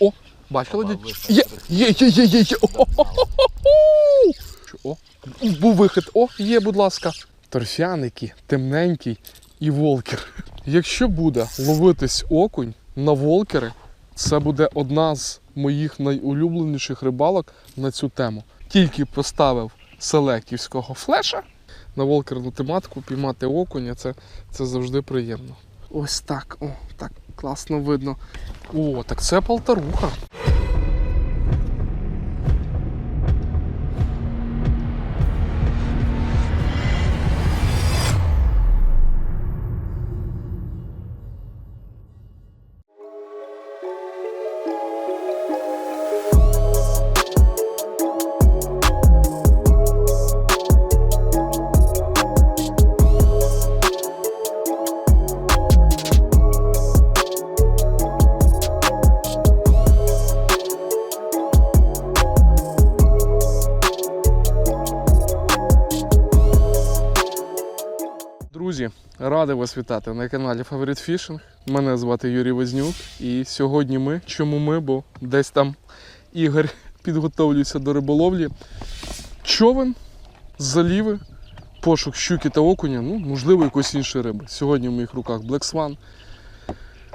О, бачили? дядь? Є, є, є, є, є, є. О-хо-хо-хо-хо! О, був вихід. О, є, будь ласка. Торфяники, темненький і волкер. Якщо буде ловитись окунь на волкери, це буде одна з моїх найулюбленіших рибалок на цю тему. Тільки поставив селектівського флеша на волкерну тематику, піймати окуня, це, це завжди приємно. Ось так, о, так класно видно. О, так це полтаруха. Радий вас вітати на каналі Favorite Fishing. Мене звати Юрій Вознюк. І сьогодні ми. Чому ми? Бо десь там Ігор підготовлюється до риболовлі. Човен, заліви, пошук щуки та окуня, ну, можливо, якоїсь іншої риби. Сьогодні в моїх руках Black Swan.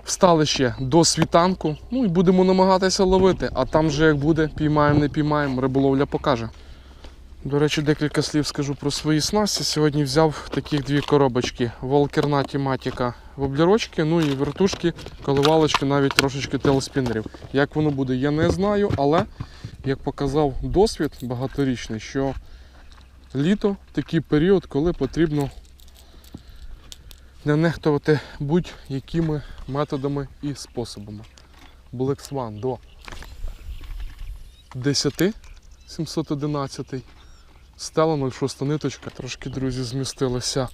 Встали ще до світанку, ну і будемо намагатися ловити. А там вже як буде, піймаємо, не піймаємо, риболовля покаже. До речі, декілька слів скажу про свої снасті. Сьогодні взяв таких дві коробочки. Волкерна тематика воблерочки, ну і вертушки, коливалочки, навіть трошечки телеспінерів. Як воно буде, я не знаю, але як показав досвід багаторічний, що літо такий період, коли потрібно не нехтувати будь-якими методами і способами. Black Swan до 10 711 Стела 06 ниточка. Трошки, друзі, змістилися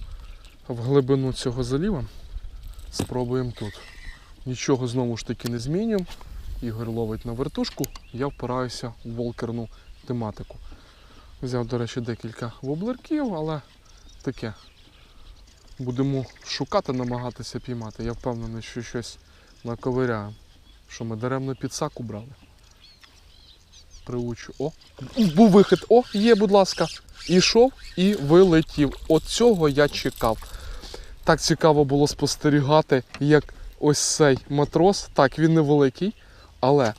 в глибину цього заліва. Спробуємо тут. Нічого знову ж таки не змінюємо. Ігор ловить на вертушку, я впираюся в волкерну тематику. Взяв, до речі, декілька воблерків, але таке. Будемо шукати, намагатися піймати. Я впевнений, що щось наковиряємо. Що ми даремно підсаку брали. Приучу. О, був вихід. О, є, будь ласка. Ішов і вилетів. От цього я чекав. Так цікаво було спостерігати, як ось цей матрос. Так, він невеликий, але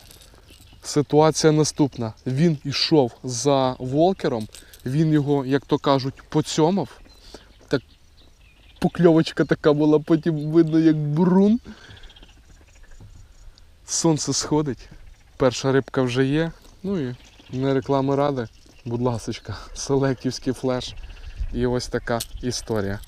ситуація наступна. Він ішов за волкером, він його, як то кажуть, поцьомав. Так покльовочка така була, потім видно, як брун. Сонце сходить. Перша рибка вже є. Ну і не реклами ради, будь ласочка, селектівський флеш. І ось така історія.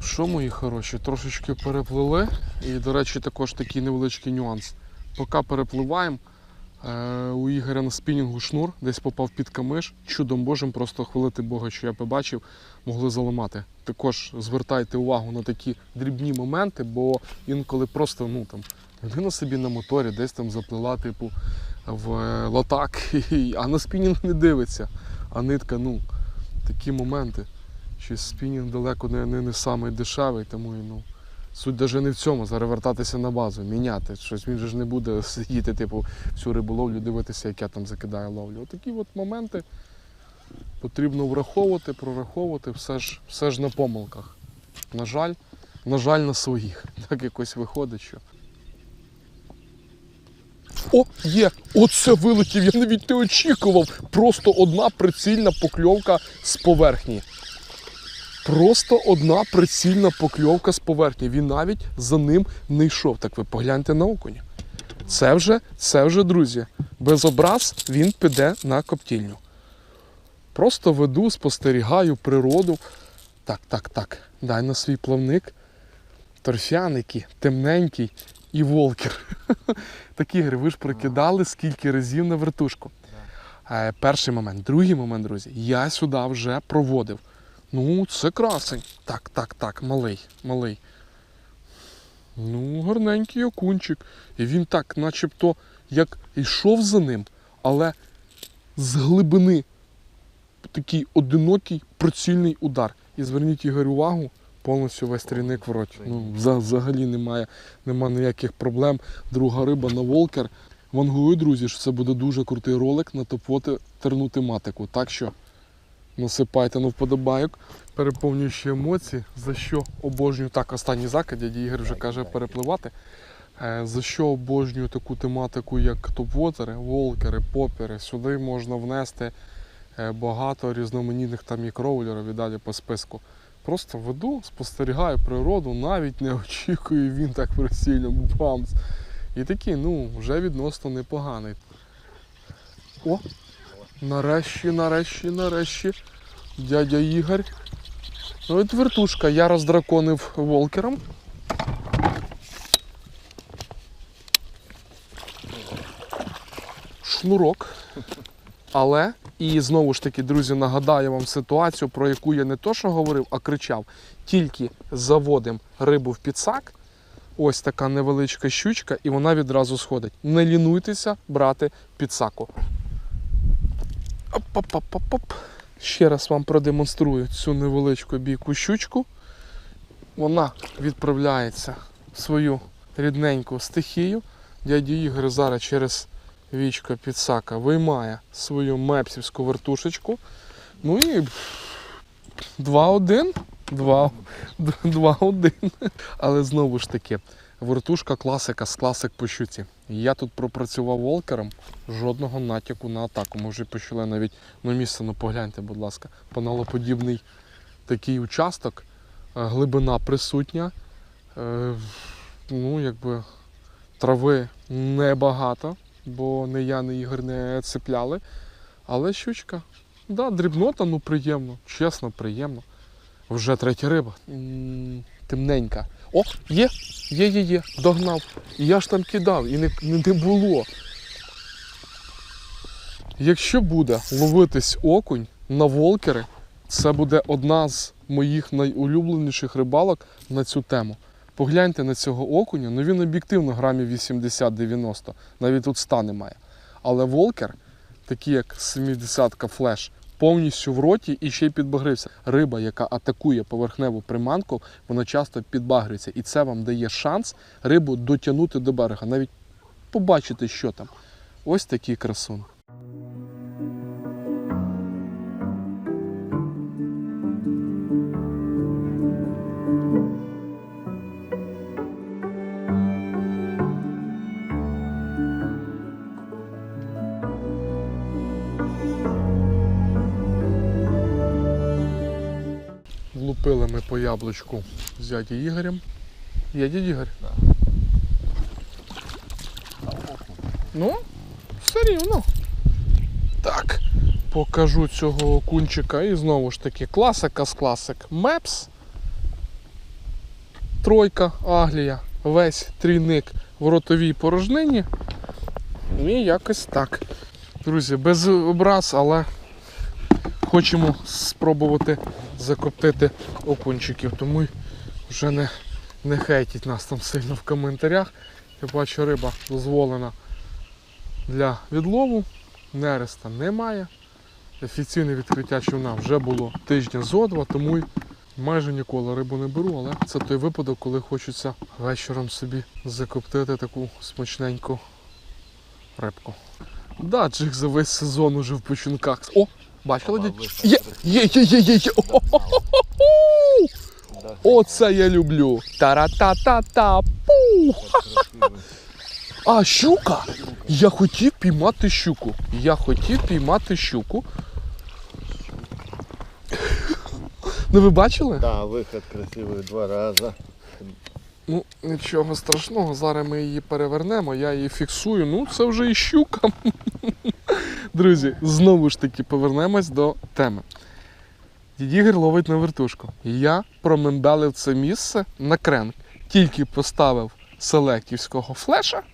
Що, мої хороші, трошечки переплили. І, до речі, також такий невеличкий нюанс. Поки перепливаємо, У Ігоря на спінінгу шнур десь попав під камиш. Чудом Божим, просто хвалити Бога, що я побачив, могли заламати. Також звертайте увагу на такі дрібні моменти, бо інколи просто ну там людина собі на моторі десь там заплила, типу, в е, лотак, а на спінінг не дивиться. А нитка, ну, такі моменти. Щось спінінг далеко не, не, не самий дешевий, тому і, ну. Суть навіть не в цьому, зараз вертатися на базу, міняти. Щось він же ж не буде сидіти, типу, всю риболовлю, дивитися, як я там закидаю ловлю. Отакі от моменти потрібно враховувати, прораховувати, все ж, все ж на помилках. На жаль, на жаль, на своїх. Так якось виходить, що. О, є! Оце вилетів, я навіть не очікував. Просто одна прицільна покльовка з поверхні. Просто одна прицільна покльовка з поверхні. Він навіть за ним не йшов. Так ви погляньте на окуня. Це вже, це вже, друзі, без образ він піде на коптільню. Просто веду, спостерігаю природу. Так, так, так. Дай на свій плавник. Торфяники, темненький і волкер. Такі ігри, ви ж прикидали скільки разів на вертушку. Е, Перший момент. Другий момент, друзі, я сюди вже проводив. Ну, це красень. Так, так, так, малий, малий. Ну, гарненький окунчик. І він так, начебто, як йшов за ним, але з глибини такий одинокий прицільний удар. І зверніть Ігор увагу, повністю весь трійник в роті. Ну, взагалі немає, немає ніяких проблем. Друга риба на волкер. Вангую, друзі, що це буде дуже крутий ролик на топ терну тематику. Так що насипайте на вподобайок, переповнюючи емоції, за що обожнюю так, останній закид, дядя Ігор вже каже перепливати. Е, За що обожнюю таку тематику, як топ-вотери, волкери, попери. Сюди можна внести е, багато різноманітних там і кроулерів і далі по списку. Просто веду, спостерігаю природу, навіть не очікую він так прицільно бамс. І такий, ну, вже відносно непоганий. О! Нарешті, нарешті, нарешті. Дядя Ігор. Ну, от вертушка, я роздраконив волкером. Шнурок. Але, і знову ж таки, друзі, нагадаю вам ситуацію, про яку я не то що говорив, а кричав. Тільки заводимо рибу в підсак. Ось така невеличка щучка, і вона відразу сходить. Не лінуйтеся брати підсаку. Оп-оп-оп-оп-оп. Ще раз вам продемонструю цю невеличку бійку щучку. Вона відправляється в свою рідненьку стихію. Дядя Ігор зараз через вічко підсака виймає свою мепсівську вертушечку. Ну і 2-1. 2 2-1. Але знову ж таки, вертушка класика з класик по щуці. Я тут пропрацював волкером, жодного натяку на атаку. Ми вже почали навіть на місце, ну погляньте, будь ласка, паналоподібний такий участок, е, глибина присутня. Е, Ну, якби трави небагато, бо не я, не Ігор не цепляли. Але щучка, да, дрібнота, ну приємно, чесно, приємно. Вже третя риба. Темненька. О, є, є, є, є, догнав. І я ж там кидав, і не, не, було. Якщо буде ловитись окунь на волкери, це буде одна з моїх найулюбленіших рибалок на цю тему. Погляньте на цього окуня, ну він об'єктивно грамів 80-90, навіть тут 100 немає. Але волкер, такий як 70-ка флеш, повністю в роті і ще й підбагрився. Риба, яка атакує поверхневу приманку, вона часто підбагрюється. І це вам дає шанс рибу дотягнути до берега, навіть побачити, що там. Ось такий красун. Яблучку з дяді Ігорем. Є дядь Ігор? Ну, все рівно. Так, покажу цього окунчика і знову ж таки класика з класик. Мепс. Тройка, Аглія, весь трійник в ротовій порожнині. І якось так. Друзі, без образ, але хочемо спробувати закоптити окунчиків, тому вже не, не хейтіть нас там сильно в коментарях. Я бачу, риба дозволена для відлову, нереста немає. Офіційне відкриття човна вже було тижня зо два, тому майже ніколи рибу не беру, але це той випадок, коли хочеться вечором собі закоптити таку смачненьку рибку. Да, джиг за весь сезон уже в починках. О, бачили? Є, є, є, є, є, є. Оце я люблю. Тара-та-та-та. А, щука! Я хотів піймати щуку. Я хотів піймати щуку. Ну ви бачили? Да, выход красивый два раза. Ну, нічого страшного, зараз ми її перевернемо, я її фіксую. Ну, це вже і щука. Друзі, знову ж таки повернемось до теми. Дід Ігор ловить на вертушку. Я промембелив це місце на крен. Тільки поставив селектівського флеша.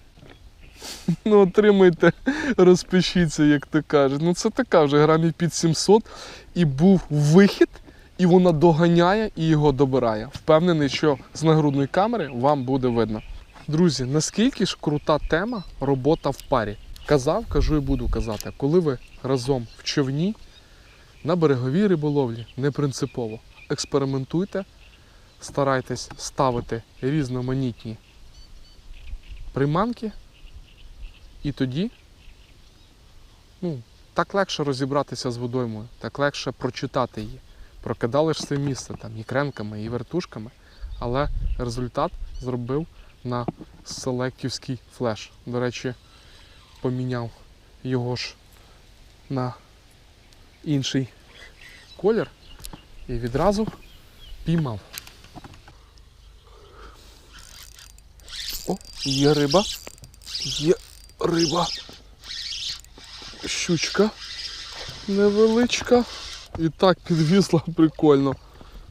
Ну, отримайте, розпишіться, як то кажуть. Ну, це така вже грамів під 700. І був вихід, і вона доганяє і його добирає. Впевнений, що з нагрудної камери вам буде видно. Друзі, наскільки ж крута тема робота в парі? Казав, кажу і буду казати, коли ви разом в човні на береговій риболовлі, не принципово. Експериментуйте, старайтесь ставити різноманітні приманки, і тоді ну, так легше розібратися з водоймою, так легше прочитати її. Прокидали ж це місце там і кренками, і вертушками, але результат зробив на селектівський флеш. До речі, поміняв його ж на інший колір і відразу піймав. О, є риба. Є риба. Щучка невеличка. І так підвісла прикольно.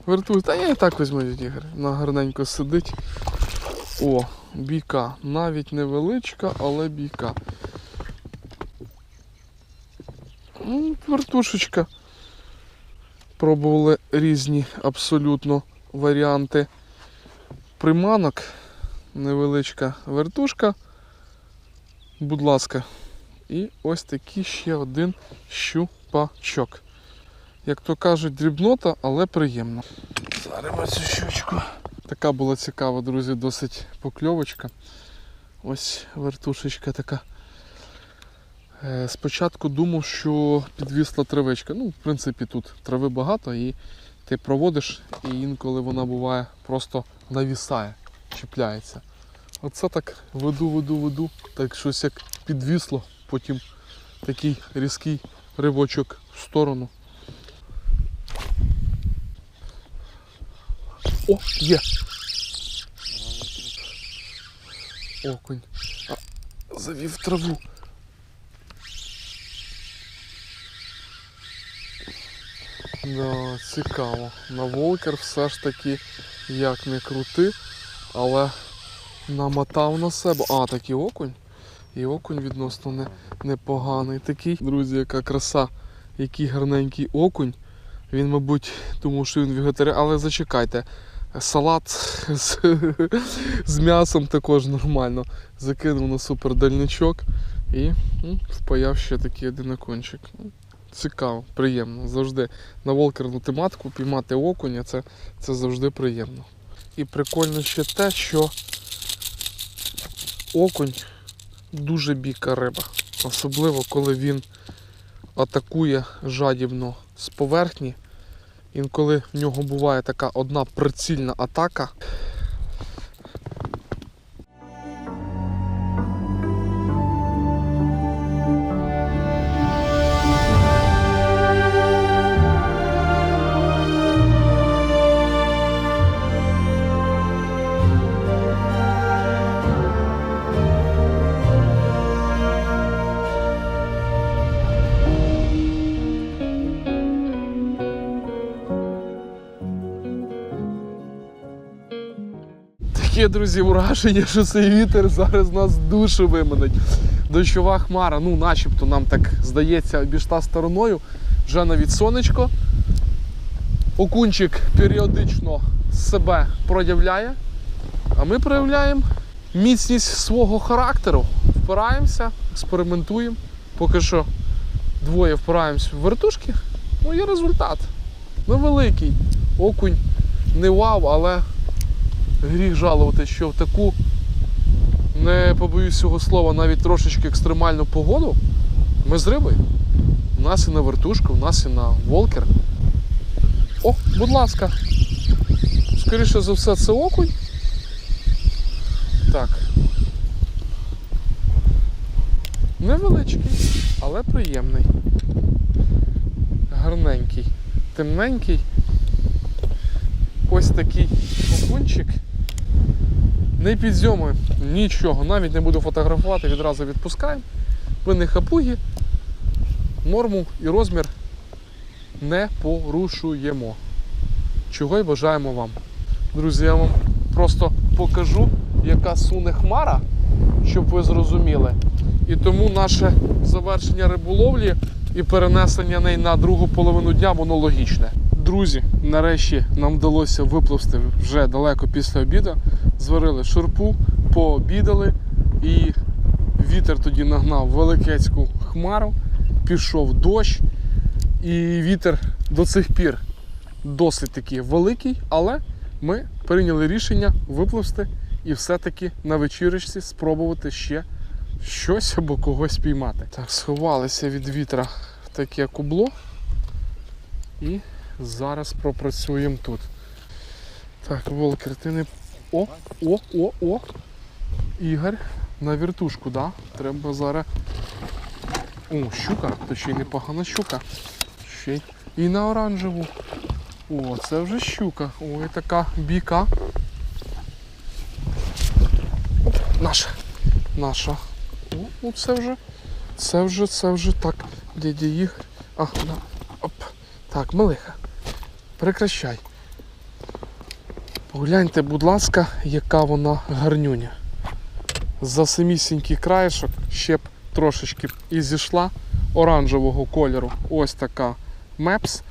Вертуй. Та я і так візьму від ігри. Гарненько сидить. О, бійка. Навіть невеличка, але бійка. Ну, Вертушечка. Пробували різні абсолютно варіанти приманок. Невеличка вертушка. Будь ласка. І ось такий ще один щупачок. Як то кажуть, дрібнота, але приємно. Зараз цю щучку. Така була цікава, друзі, досить покльовочка. Ось вертушечка така. Е, Спочатку думав, що підвісла травичка. Ну, в принципі, тут трави багато і ти проводиш, і інколи вона буває просто навісає, чіпляється. Оце так веду, веду, веду, так щось як підвісло, потім такий різкий ривочок в сторону. О, є! Окунь. А, завів траву. Да, цікаво. На волкер все ж таки як не крути, але намотав на себе. А, такий окунь. І окунь відносно не, непоганий такий. Друзі, яка краса, який гарненький окунь. Він, мабуть, думав, що він вегетаріан, але зачекайте. Салат з, з м'ясом також нормально. Закинув на супердальничок і м, впаяв ще такий один окончик. Ну, Цікаво, приємно. Завжди на волкерну тематику піймати окуня це, це завжди приємно. І прикольно ще те, що окунь дуже біка риба. Особливо коли він атакує жадібно з поверхні. Інколи в нього буває така одна прицільна атака. Таке, друзі, враження, що цей вітер зараз нас душу виманить. Дощова хмара, ну начебто нам так здається, обійшла стороною. Вже навіть сонечко. Окунчик періодично себе проявляє, а ми проявляємо міцність свого характеру. Впираємося, експериментуємо. Поки що двоє впираємось в вертушки. Ну є результат. Невеликий. Окунь не вау, але гріх жалувати, що в таку, не побоюсь цього слова, навіть трошечки екстремальну погоду ми з рибою. У нас і на вертушку, у нас і на волкер. О, будь ласка. Скоріше за все, це окунь. Так. Невеличкий, але приємний. Гарненький, темненький. Ось такий окунчик. Не підзьомуємо нічого, навіть не буду фотографувати, відразу відпускаємо. Ви не хапуги, норму і розмір не порушуємо. Чого й бажаємо вам. Друзі, я вам просто покажу, яка суне хмара, щоб ви зрозуміли. І тому наше завершення риболовлі і перенесення неї на другу половину дня, воно логічне. Друзі, нарешті нам вдалося виплисти вже далеко після обіду. Зварили шурпу, пообідали, і вітер тоді нагнав великецьку хмару, пішов дощ, і вітер до цих пір досить таки великий, але ми прийняли рішення випливсти і все-таки на вечірочці спробувати ще щось або когось піймати. Так, сховалися від вітра в таке кубло. І зараз пропрацюємо тут. Так, Волкер, ти не. О, о, о, о! Ігор, на віртушку, да? Треба зараз. О, щука, то ще й непогана щука. Ще й і на оранжеву. О, це вже щука. Ой, така біка. Наша. Наша. О, ну це вже. Це вже, це вже так. Дядя Ігор. А, на. Оп. Так, Мелиха. Прекращай. Погляньте, будь ласка, яка вона гарнюня. За самісінький краєшок ще б трошечки і зійшла оранжевого кольору. Ось така мепс.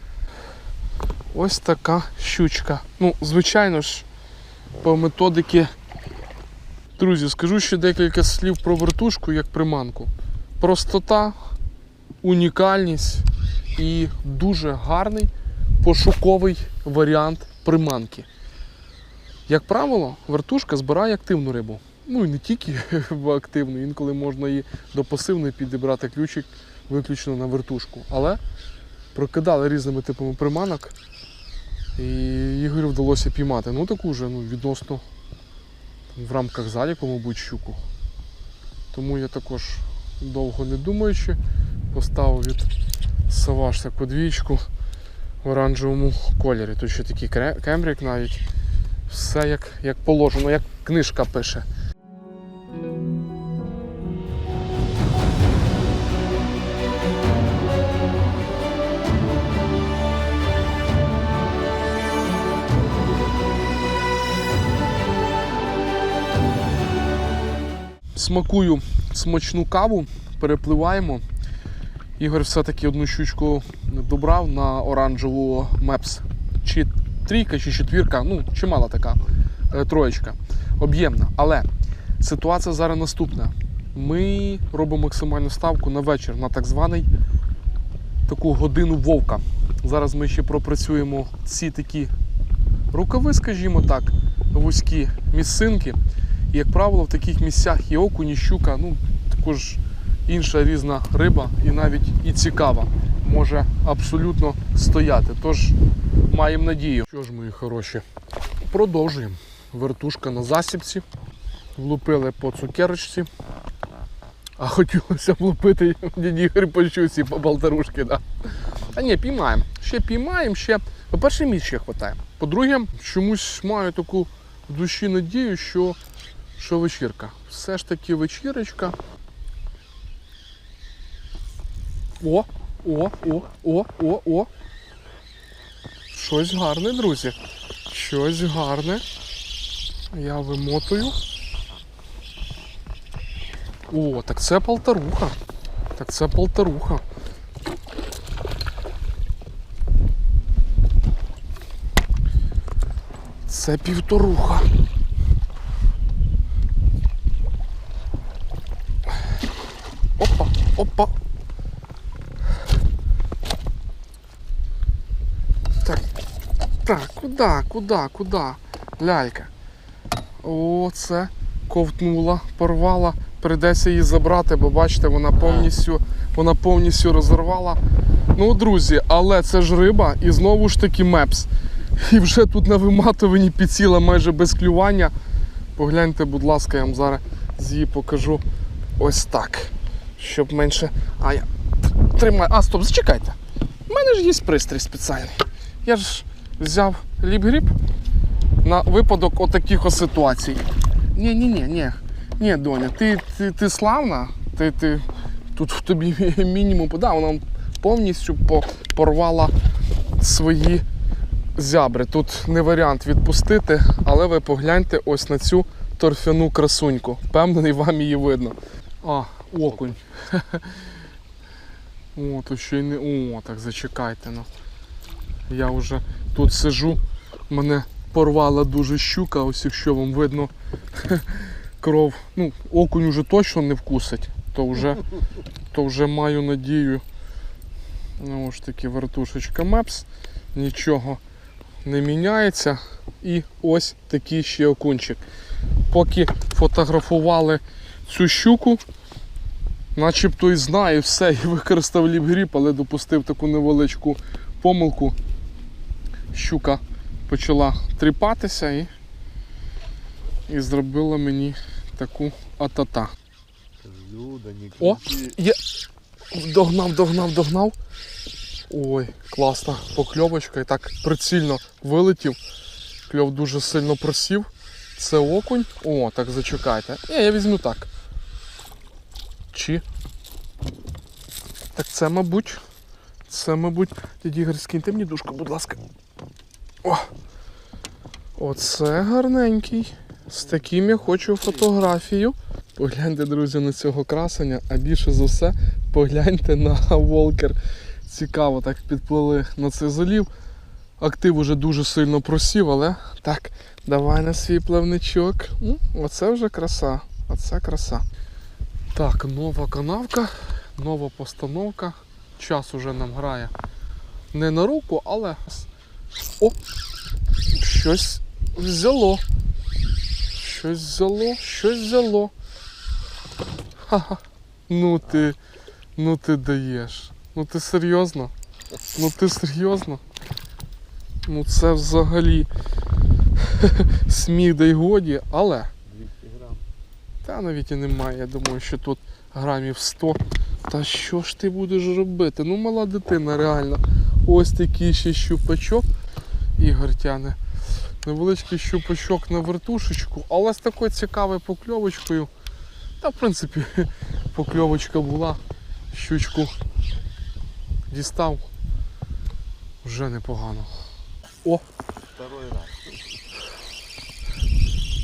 Ось така щучка. Ну, звичайно ж, по методики. Друзі, скажу ще декілька слів про вертушку як приманку. Простота, унікальність і дуже гарний пошуковий варіант приманки. Як правило, вертушка збирає активну рибу. Ну і не тільки активну, інколи можна і до пасивної підібрати ключик виключно на вертушку. Але прокидали різними типами приманок. І Ігорю вдалося піймати. Ну таку вже ну, відносно в рамках заліку, мабуть, щуку. Тому я також довго не думаючи, поставив від Савашся подвічку в оранжевому кольорі. Тут ще такий кембрик навіть. Все як, як положено, як книжка пише. Смакую смачну каву, перепливаємо. Ігор все-таки одну щучку добрав на оранжеву мепс. Чи трійка, чи четвірка, ну, чимала така е, троєчка. Об'ємна. Але ситуація зараз наступна. Ми робимо максимальну ставку на вечір, на так званий таку годину вовка. Зараз ми ще пропрацюємо ці такі рукави, скажімо так, вузькі місцинки. І, як правило, в таких місцях і окунь, і щука, ну, також інша різна риба і навіть і цікава може абсолютно стояти. Тож маємо надію. Що ж, мої хороші, продовжуємо. Вертушка на засібці. Влупили по цукерочці. А хотілося б влупити дяді Ігор по болтарушки. Да. А ні, піймаємо. Ще піймаємо, ще. По-перше, місць ще вистачає. По-друге, чомусь маю таку в душі надію, що, що вечірка. Все ж таки вечірочка. О, о, о, о, о, о. Щось гарне, друзі. Щось гарне. Я вимотую. О, так це полтаруха. Так це полтаруха. Це півторуха. Опа, опа. Так, куди, куди, куди? Лялька. О, це ковтнула, порвала. Прийдеться її забрати, бо бачите, вона повністю, вона повністю розірвала. Ну, друзі, але це ж риба і знову ж таки мепс. І вже тут на виматуванні підсіла майже без клювання. Погляньте, будь ласка, я вам зараз з її покажу ось так. Щоб менше. А я тримаю. А, стоп, зачекайте. У мене ж є пристрій спеціальний. Я ж взяв ліп-гріб на випадок отаких ось ситуацій. Ні, ні, ні, ні. Ні, доня, ти, ти, ти славна, ти, ти тут в тобі мінімум, да, вона повністю порвала свої зябри. Тут не варіант відпустити, але ви погляньте ось на цю торфяну красуньку. Впевнений, вам її видно. А, окунь. О, то ще й не. О, так зачекайте. Ну. Я вже тут сижу, мене порвала дуже щука, ось якщо вам видно кров. Ну, окунь уже точно не вкусить, то вже, то вже маю надію. Ну ж таки, вертушечка Мепс, нічого не міняється. І ось такий ще окунчик. Поки фотографували цю щуку, начебто і знаю все, і використав ліп-гріп, але допустив таку невеличку помилку. Щука почала тріпатися і, і зробила мені таку атата. Люда, не О! Є. Догнав, догнав, догнав. Ой, класна покльовочка. І так прицільно вилетів. Кльов дуже сильно просів. Це окунь. О, так зачекайте. Ні, я візьму так. Чи? Так це, мабуть. Це, мабуть. Дядь Ігор, скиньте мені дужку, будь ласка. О! Оце гарненький. З таким я хочу фотографію. Погляньте, друзі, на цього красення, а більше за все погляньте на волкер. Цікаво, так підплили на цей залів. Актив уже дуже сильно просів, але так, давай на свій плавничок. Оце вже краса. Оце краса. Так, нова канавка, нова постановка. Час уже нам грає не на руку, але. О! Щось взяло. Щось взяло, щось взяло. Ха-ха. Ну ти. Ну ти даєш. Ну ти серйозно? Ну ти серйозно? Ну це взагалі сміх да годі, але 200 грам. та навіть і немає. Я думаю, що тут грамів 100. Та що ж ти будеш робити? Ну мала дитина, реально. Ось такий ще щупачок. Ігор тяне. Невеличкий щупачок на вертушечку, але з такою цікавою покльовочкою. Та, в принципі, покльовочка була. Щучку дістав. Вже непогано. О, Второй раз.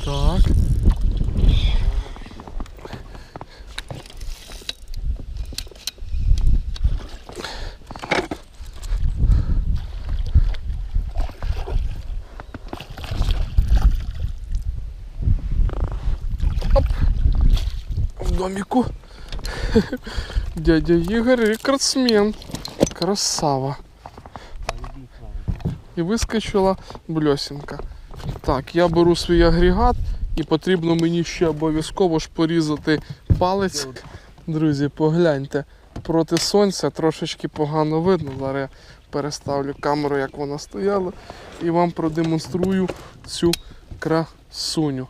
так. Домику. Дядя Ігор рекордсмен. Красава. І вискочила бльосінка. Так, я беру свій агрегат і потрібно мені ще обов'язково ж порізати палець. Друзі, погляньте. Проти сонця трошечки погано видно. Зараз я переставлю камеру, як вона стояла, і вам продемонструю цю красуню.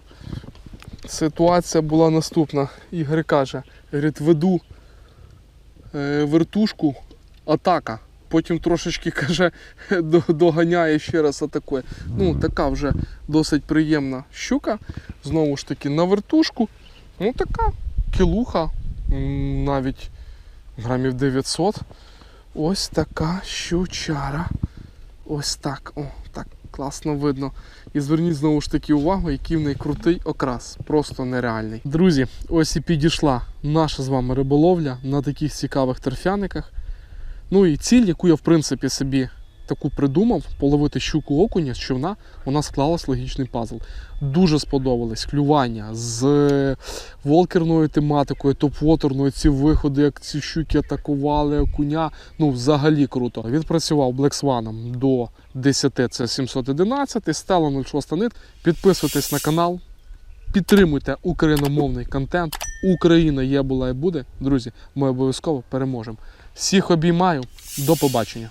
Ситуація була наступна. Ігор каже, говорить, веду е, вертушку, атака. Потім трошечки каже, доганяє ще раз атакує. Ну, така вже досить приємна щука. Знову ж таки, на вертушку. Ну, така кілуха, навіть грамів 900. Ось така щучара. Ось так. О, класно видно. І зверніть знову ж таки увагу, який в неї крутий окрас. Просто нереальний. Друзі, ось і підійшла наша з вами риболовля на таких цікавих торфяниках. Ну і ціль, яку я в принципі собі таку придумав, половити щуку окуня з човна, нас склалась логічний пазл. Дуже сподобались клювання з е, волкерною тематикою, топ-вотерною, ці виходи, як ці щуки атакували окуня. Ну, взагалі круто. Відпрацював Black Swan до 10, це 711, стало 06 нит. Підписуйтесь на канал, підтримуйте україномовний контент. Україна є, була і буде. Друзі, ми обов'язково переможемо. Всіх обіймаю. До побачення.